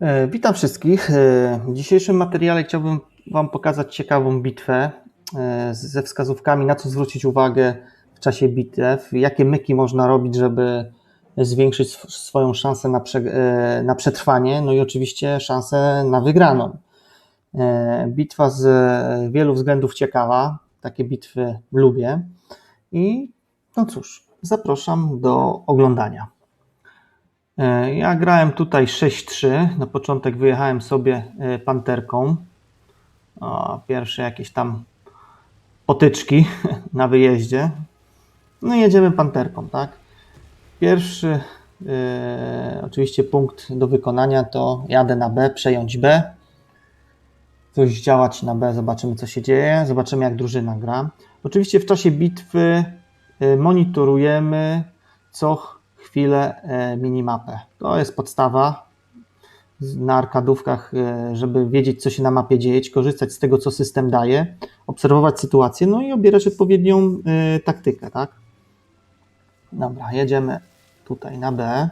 E, Witam wszystkich. E, W dzisiejszym materiale chciałbym Wam pokazać ciekawą bitwę e, ze wskazówkami, na co zwrócić uwagę w czasie bitew, jakie myki można robić, żeby zwiększyć sw- swoją szansę na, prze, na przetrwanie, no i oczywiście szansę na wygraną. Bitwa z wielu względów ciekawa, takie bitwy lubię i no cóż, zapraszam do oglądania. E, Ja grałem tutaj 6-3. Na początek wyjechałem sobie e, panterką. O, pierwsze jakieś tam potyczki na wyjeździe. No i jedziemy panterką, tak? Pierwszy e, oczywiście punkt do wykonania to jadę na B, przejąć B. Coś działać na B, zobaczymy co się dzieje, zobaczymy jak drużyna gra. Oczywiście w czasie bitwy monitorujemy co chwilę e, minimapę. To jest podstawa na arkadówkach, e, żeby wiedzieć, co się na mapie dzieje, korzystać z tego, co system daje, obserwować sytuację, no i obierać odpowiednią e, taktykę, tak? Dobra, jedziemy tutaj na B.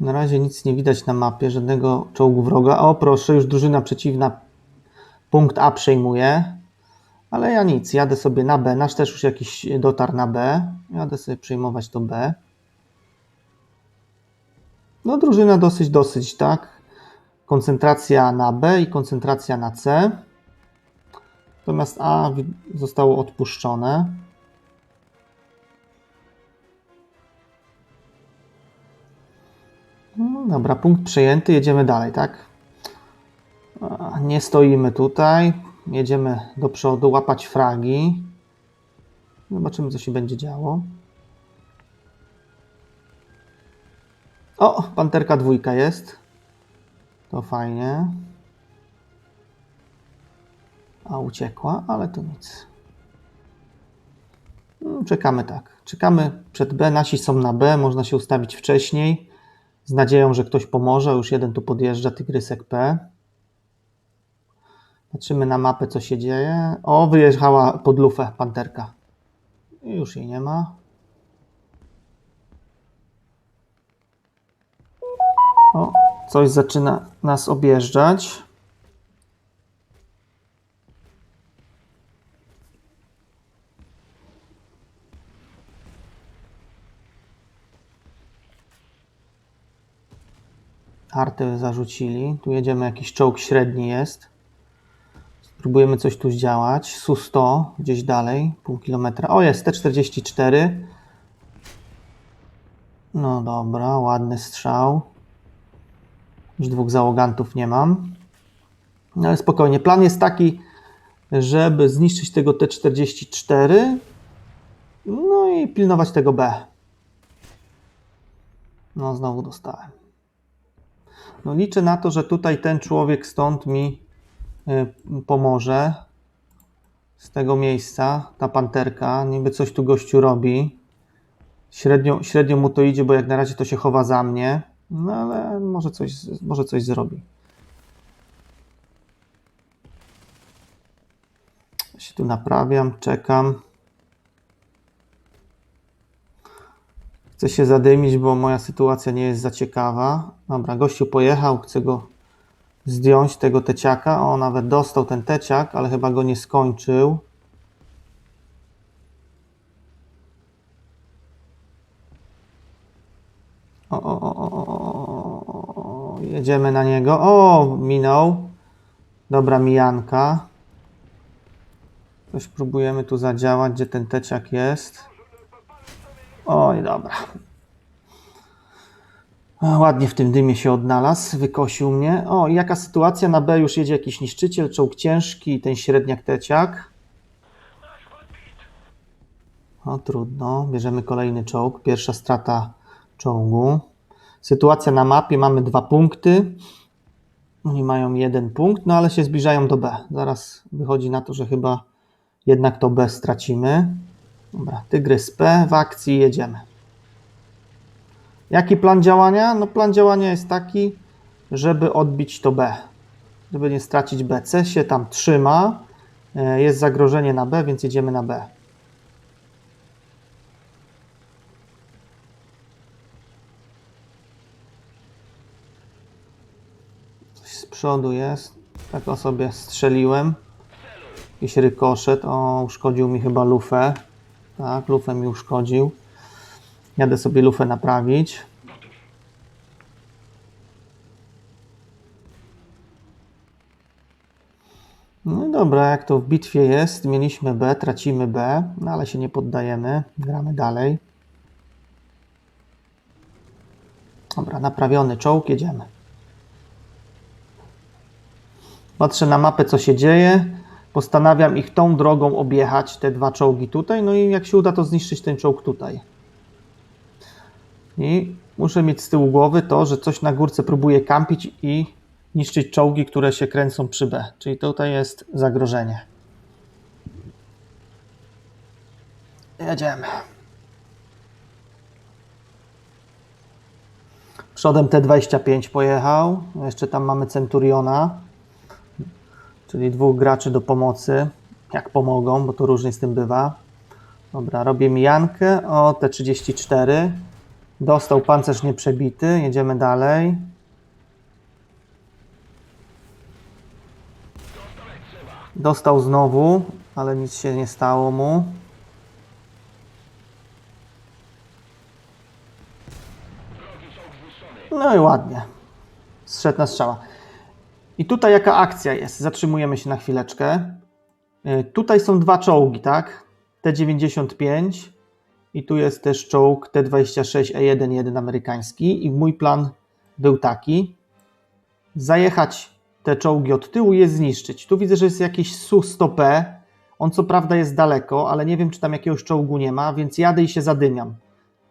Na razie nic nie widać na mapie, żadnego czołgu wroga. O, proszę, już drużyna przeciwna punkt A przejmuje. Ale ja nic, jadę sobie na B. Nasz też już jakiś dotarł na B. Jadę sobie przejmować to B. No, drużyna dosyć, dosyć, tak. Koncentracja na B i koncentracja na C. Natomiast A zostało odpuszczone. No, dobra, punkt przejęty, jedziemy dalej, tak? Nie stoimy tutaj. Jedziemy do przodu, łapać fragi. Zobaczymy, co się będzie działo. O, panterka dwójka jest. To fajnie. A uciekła, ale to nic. No, Czekamy tak. Czekamy przed B. Nasi są na B. Można się ustawić wcześniej. Z nadzieją, że ktoś pomoże. Już jeden tu podjeżdża, Tygrysek P. Patrzymy na mapę, co się dzieje. O, wyjechała pod lufę panterka. Już jej nie ma. O, coś zaczyna nas objeżdżać. Artę zarzucili. Tu jedziemy, jakiś czołg średni jest. Spróbujemy coś tu zdziałać. Su-100 gdzieś dalej, pół kilometra. O, jest T-44. No dobra, ładny strzał. Już dwóch załogantów nie mam. No ale spokojnie. Plan jest taki, żeby zniszczyć tego T-44. No i pilnować tego B. No, znowu dostałem. No liczę na to, że tutaj ten człowiek stąd mi pomoże z tego miejsca, ta panterka, niby coś tu gościu robi. Średnio, średnio mu to idzie, bo jak na razie to się chowa za mnie, no ale może coś, może coś zrobi. Się tu naprawiam, czekam. Chcę się zadymić, bo moja sytuacja nie jest za ciekawa. Dobra, gościu pojechał, chcę go zdjąć, tego teciaka. O, nawet dostał ten teciak, ale chyba go nie skończył. O, o, o, o, o, o, jedziemy na niego. O, minął. Dobra mijanka. Coś próbujemy tu zadziałać, gdzie ten teciak jest. Oj, dobra. Ładnie w tym dymie się odnalazł, wykosił mnie. O, jaka sytuacja? Na B już jedzie jakiś niszczyciel, czołg ciężki ten średniak teciak. O, trudno. Bierzemy kolejny czołg. Pierwsza strata czołgu. Sytuacja na mapie, mamy dwa punkty. Oni mają jeden punkt, no ale się zbliżają do B. Zaraz wychodzi na to, że chyba jednak to B stracimy. Dobra, Tygrys P w akcji, jedziemy. Jaki plan działania? No plan działania jest taki, żeby odbić to B. Żeby nie stracić B. C się tam trzyma. E, Jest zagrożenie na B, więc jedziemy na B. z przodu jest. Tak o sobie strzeliłem. Jakiś rykoszet. O, uszkodził mi chyba lufę. Tak, lufę mi uszkodził. Jadę sobie lufę naprawić. No dobra, jak to w bitwie jest, mieliśmy B, tracimy B, no ale się nie poddajemy, gramy dalej. Dobra, naprawiony czołg, jedziemy. Patrzę na mapę, co się dzieje. Postanawiam ich tą drogą objechać, te dwa czołgi tutaj, no i jak się uda, to zniszczyć ten czołg tutaj. I muszę mieć z tyłu głowy to, że coś na górce próbuje kampić i niszczyć czołgi, które się kręcą przy B. Czyli tutaj jest zagrożenie. Jedziemy. Przodem T25 pojechał. Jeszcze tam mamy Centuriona, czyli dwóch graczy do pomocy. Jak pomogą, bo to różnie z tym bywa. Dobra, robię mijankę. O, T34. Dostał pancerz nieprzebity. Jedziemy dalej. Dostał znowu, ale nic się nie stało mu. No i ładnie. Zszedł na strzała. I tutaj jaka akcja jest? Zatrzymujemy się na chwileczkę. Y, Tutaj są dwa czołgi, tak? T95 i tu jest też czołg T26E1, jeden amerykański. I mój plan był taki: zajechać te czołgi od tyłu i je zniszczyć. Tu widzę, że jest jakiś Su-100P. On co prawda jest daleko, ale nie wiem, czy tam jakiegoś czołgu nie ma, więc jadę i się zadymiam.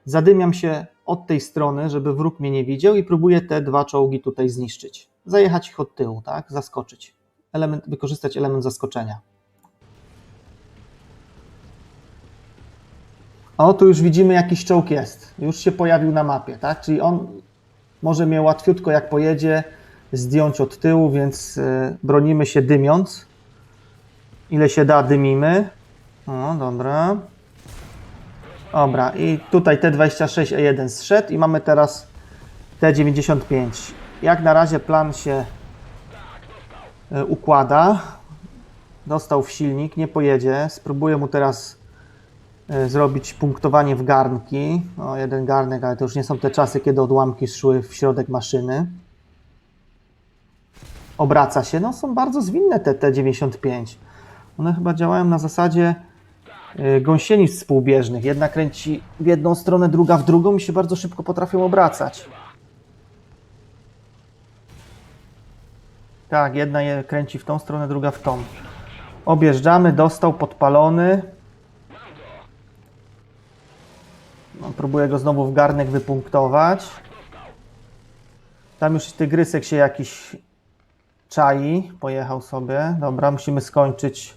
Zadymiam się od tej strony, żeby wróg mnie nie widział i próbuję te dwa czołgi tutaj zniszczyć. Zajechać ich od tyłu, tak? Zaskoczyć. Element, wykorzystać element zaskoczenia. O, tu już widzimy, jakiś czołg jest. Już się pojawił na mapie, tak? Czyli on może mnie łatwiutko, jak pojedzie, zdjąć od tyłu, więc y, bronimy się dymiąc. Ile się da, dymimy. O, dobra. Dobra, i tutaj T26E1 zszedł i mamy teraz T95. Jak na razie plan się y, układa. Dostał w silnik, nie pojedzie. Spróbuję mu teraz zrobić punktowanie w garnki. O, jeden garnek, ale to już nie są te czasy, kiedy odłamki szły w środek maszyny obraca się. No są bardzo zwinne te T95. One chyba działają na zasadzie y, gąsienic współbieżnych. Jedna kręci w jedną stronę, druga w drugą i się bardzo szybko potrafią obracać. Tak, jedna je kręci w tą stronę, druga w tą. Objeżdżamy, dostał podpalony. No, próbuję go znowu w garnek wypunktować. Tam już tygrysek się jakiś czai, pojechał sobie. Dobra, musimy skończyć.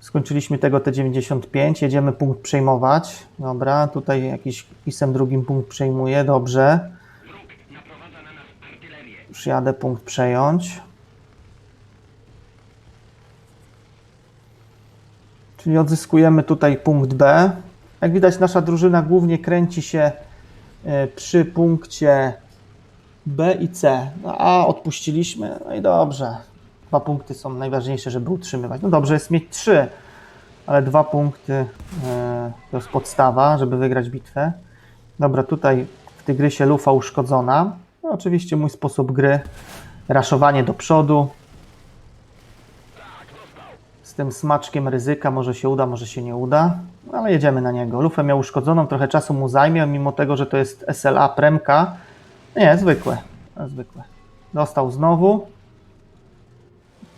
Skończyliśmy tego T95, jedziemy punkt przejmować. Dobra, tutaj jakiś pisem drugim punkt przejmuje, dobrze. Już jadę punkt przejąć. Czyli odzyskujemy tutaj punkt B. Jak widać, nasza drużyna głównie kręci się y, przy punkcie B i C. No, A odpuściliśmy, no i dobrze. Dwa punkty są najważniejsze, żeby utrzymywać. No dobrze jest mieć trzy, ale dwa punkty e, to jest podstawa, żeby wygrać bitwę. Dobra, tutaj w Tygrysie lufa uszkodzona. No, oczywiście mój sposób gry, raszowanie do przodu. Z tym smaczkiem ryzyka może się uda, może się nie uda, ale jedziemy na niego. Lufę miał uszkodzoną, trochę czasu mu zajmie, mimo tego, że to jest SLA premka. Nie, zwykłe. No, zwykłe. Dostał znowu.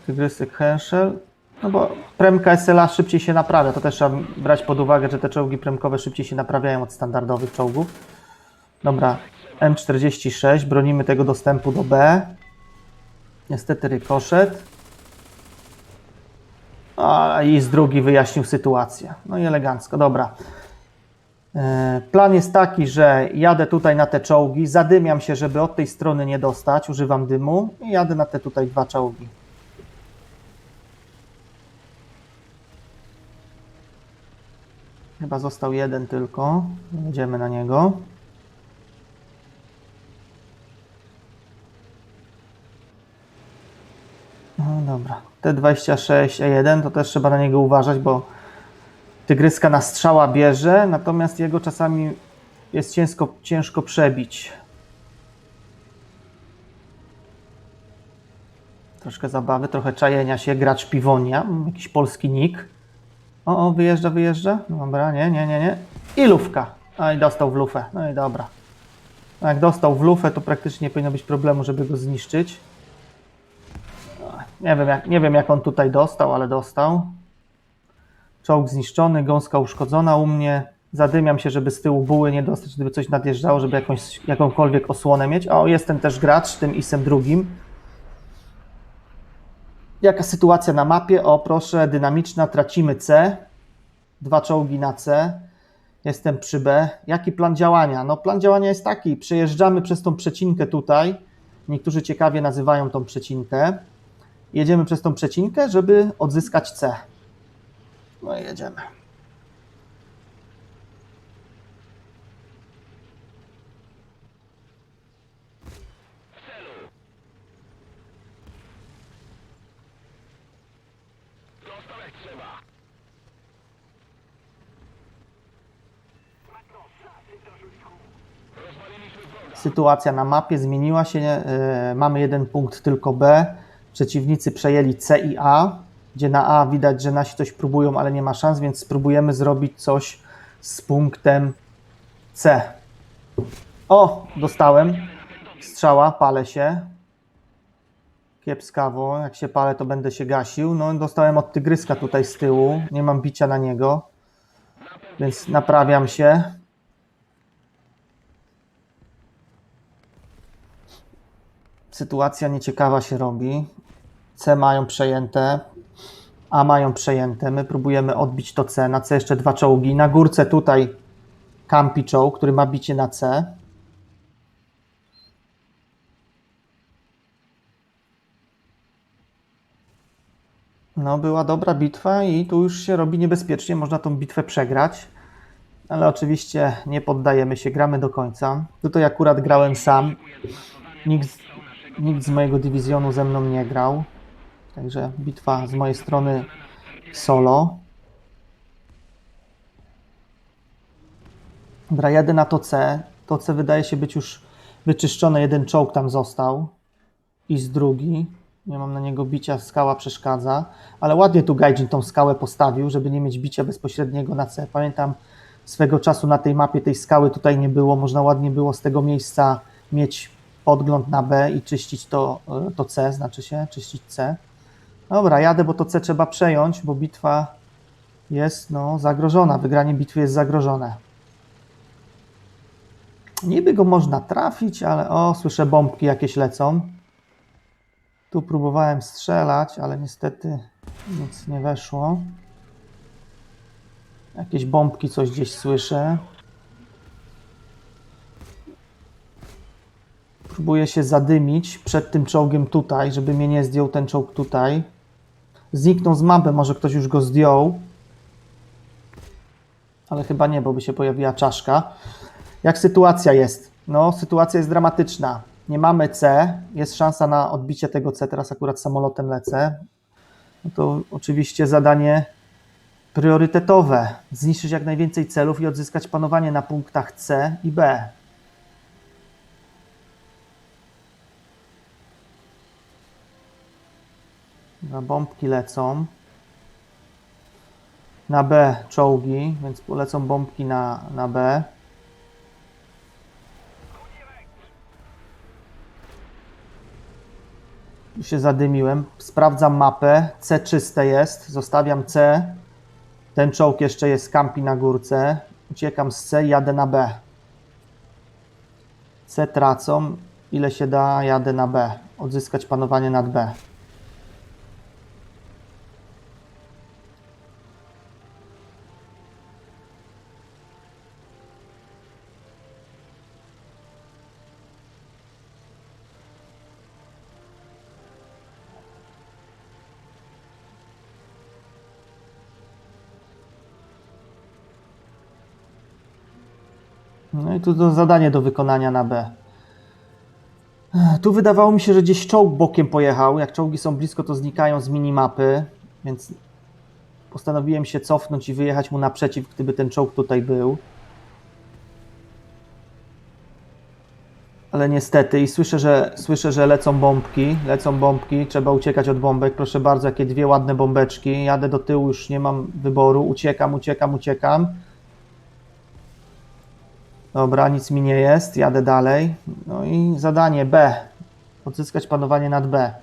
Tygrysek Henschel. No bo premka SLA szybciej się naprawia. To też trzeba brać pod uwagę, że te czołgi premkowe szybciej się naprawiają od standardowych czołgów. Dobra, M46. Bronimy tego dostępu do B. Niestety rykoszet. A i z drugi wyjaśnił sytuację. No i elegancko. Dobra. E, Plan jest taki, że jadę tutaj na te czołgi, zadymiam się, żeby od tej strony nie dostać, używam dymu i jadę na te tutaj dwa czołgi. Chyba został jeden tylko. Jedziemy na niego. No dobra. T26E1 to też trzeba na niego uważać, bo tygryska na strzała bierze, natomiast jego czasami jest ciężko, ciężko przebić. Troszkę zabawy, trochę czajenia się, gracz Piwonia, mm, jakiś polski nick. O, o, wyjeżdża, wyjeżdża. Dobra, nie, nie, nie, nie. I lufka. No i dostał w lufę. No i dobra. Jak dostał w lufę, to praktycznie nie powinno być problemu, żeby go zniszczyć. Nie wiem, jak, nie wiem, jak on tutaj dostał, ale dostał. Czołg zniszczony, gąska uszkodzona u mnie. Zadymiam się, żeby z tyłu buły nie dostać, gdyby coś nadjeżdżało, żeby jakąś, jakąkolwiek osłonę mieć. O, jest ten też gracz, tym isem drugim. Jaka sytuacja na mapie? O, proszę, dynamiczna, tracimy C. Dwa czołgi na C. Jestem przy B. Jaki plan działania? No, plan działania jest taki: przejeżdżamy przez tą przecinkę tutaj. Niektórzy ciekawie nazywają tą przecinkę. Jedziemy przez tą przecinkę, żeby odzyskać C. No i jedziemy. Sytuacja na mapie zmieniła się. e, Mamy jeden punkt tylko B. Przeciwnicy przejęli C i A, gdzie na A widać, że nasi coś próbują, ale nie ma szans, więc spróbujemy zrobić coś z punktem C. O, dostałem. Strzała, palę się. Kiepskawo. Jak się palę, to będę się gasił. No, dostałem od tygryska tutaj z tyłu. Nie mam bicia na niego. Więc naprawiam się. Sytuacja nieciekawa się robi. C mają przejęte, A mają przejęte. My próbujemy odbić to C. Na C jeszcze dwa czołgi. Na górce tutaj kampi czołg, który ma bicie na C. No, była dobra bitwa i tu już się robi niebezpiecznie. Można tą bitwę przegrać. Ale oczywiście nie poddajemy się, gramy do końca. Tutaj akurat grałem sam. Nikt, nikt z mojego dywizjonu ze mną nie grał. Także bitwa z mojej strony solo. Dobra, jadę na to C. To C wydaje się być już wyczyszczone. Jeden czołg tam został. I z drugi. Nie mam na niego bicia, skała przeszkadza. Ale ładnie tu Gaijin tą skałę postawił, żeby nie mieć bicia bezpośredniego na C. Pamiętam swego czasu na tej mapie tej skały tutaj nie było. Można ładnie było z tego miejsca mieć podgląd na B i czyścić to, e, to C, znaczy się, czyścić C. Dobra, jadę, bo to C trzeba przejąć, bo bitwa jest no, zagrożona. Wygranie bitwy jest zagrożone. Niby go można trafić, ale o, słyszę bombki jakieś lecą. Tu próbowałem strzelać, ale niestety nic nie weszło. Jakieś bombki coś gdzieś słyszę. Próbuję się zadymić przed tym czołgiem tutaj, żeby mnie nie zdjął ten czołg tutaj. Zniknął z mapy, może ktoś już go zdjął. Ale chyba nie, bo by się pojawiła czaszka. Jak sytuacja jest? No, sytuacja jest dramatyczna. Nie mamy C, jest szansa na odbicie tego C, teraz akurat samolotem lecę. No to oczywiście zadanie priorytetowe. Zniszczyć jak najwięcej celów i odzyskać panowanie na punktach C i B. Na bombki lecą. Na B czołgi, więc polecą bombki na, na B. Tu się zadymiłem. Sprawdzam mapę. C czyste jest. Zostawiam C. Ten czołg jeszcze jest kampi na górce. Uciekam z C i jadę na B. C tracą. Ile się da, jadę na B. Odzyskać panowanie nad B. i tu to zadanie do wykonania na B. Tu wydawało mi się, że gdzieś czołg bokiem pojechał. Jak czołgi są blisko, to znikają z minimapy, więc postanowiłem się cofnąć i wyjechać mu naprzeciw, gdyby ten czołg tutaj był. Ale niestety, i słyszę, że słyszę, że lecą bombki, lecą bombki, trzeba uciekać od bombek. Proszę bardzo, jakie dwie ładne bombeczki. Jadę do tyłu, już nie mam wyboru. Uciekam, uciekam, uciekam. Dobra, nic mi nie jest, jadę dalej. No i zadanie B. Odzyskać panowanie nad B.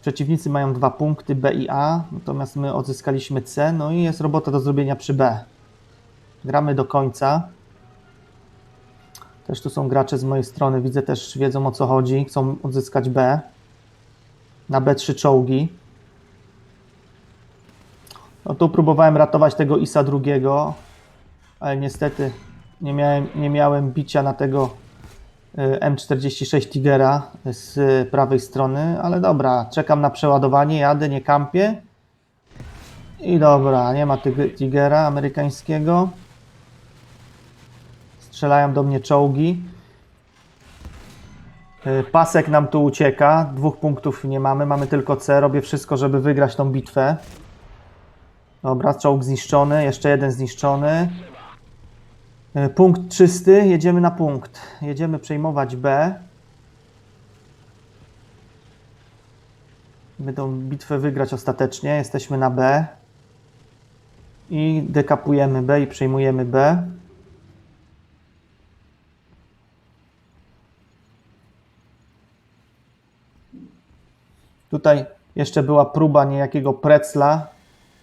Przeciwnicy mają dwa punkty B i A, natomiast my odzyskaliśmy C, no i jest robota do zrobienia przy B. Gramy do końca. Też tu są gracze z mojej strony, widzę też wiedzą o co chodzi, chcą odzyskać B. Na B3 czołgi. No tu próbowałem ratować tego ISA drugiego, ale niestety nie miałem, nie miałem bicia na tego y, M46 Tigera z prawej strony, ale dobra, czekam na przeładowanie, jadę, nie kampię. I dobra, nie ma Tigera amerykańskiego. Strzelają do mnie czołgi. Y, Pasek nam tu ucieka, dwóch punktów nie mamy, mamy tylko C. Robię wszystko, żeby wygrać tą bitwę. Dobra, czołg zniszczony, jeszcze jeden zniszczony. E, Punkt czysty, jedziemy na punkt. Jedziemy przejmować B. By tą bitwę wygrać ostatecznie. Jesteśmy na B. I dekapujemy B i przejmujemy B. Tutaj jeszcze była próba niejakiego precla,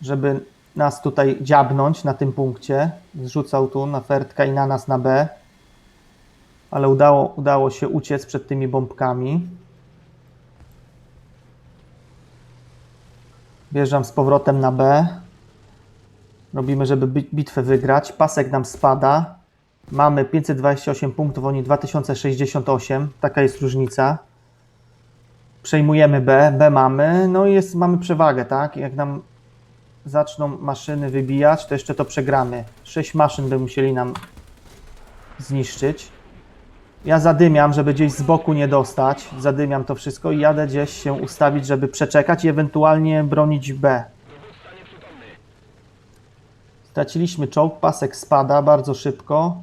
żeby nas tutaj dziabnąć na tym punkcie. Zrzucał tu na fertka i na nas na B. Ale udało, udało się uciec przed tymi bombkami. Wjeżdżam z powrotem na B. Robimy, żeby bi- bitwę wygrać. Pasek nam spada. Mamy 528 punktów, oni 2068. Taka jest różnica. Przejmujemy B, B mamy, no i jest, mamy przewagę, tak? Jak nam zaczną maszyny wybijać, to jeszcze to przegramy. Sześć maszyn by musieli nam zniszczyć. Ja zadymiam, żeby gdzieś z boku nie dostać. Zadymiam to wszystko i jadę gdzieś się ustawić, żeby przeczekać i ewentualnie bronić B. Straciliśmy czołg, pasek spada bardzo szybko.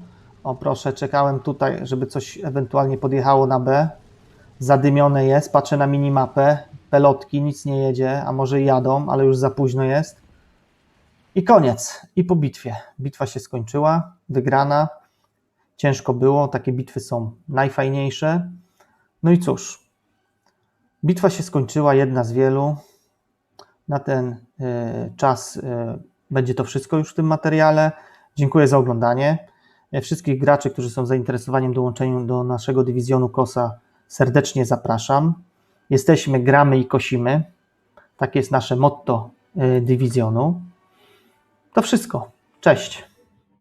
O proszę, czekałem tutaj, żeby coś ewentualnie podjechało na B. Zadymione jest, patrzę na minimapę. Pelotki, nic nie jedzie, a może jadą, ale już za późno jest. I koniec. I po bitwie. Bitwa się skończyła, wygrana. Ciężko było, takie bitwy są najfajniejsze. No i cóż, bitwa się skończyła, jedna z wielu. Na ten y, czas y, będzie to wszystko już w tym materiale. Dziękuję za oglądanie. E, Wszystkich graczy, którzy są zainteresowani dołączeniem do naszego dywizjonu KOSA, serdecznie zapraszam. Jesteśmy, gramy i kosimy. Takie jest nasze motto y, dywizjonu. To wszystko. Cześć.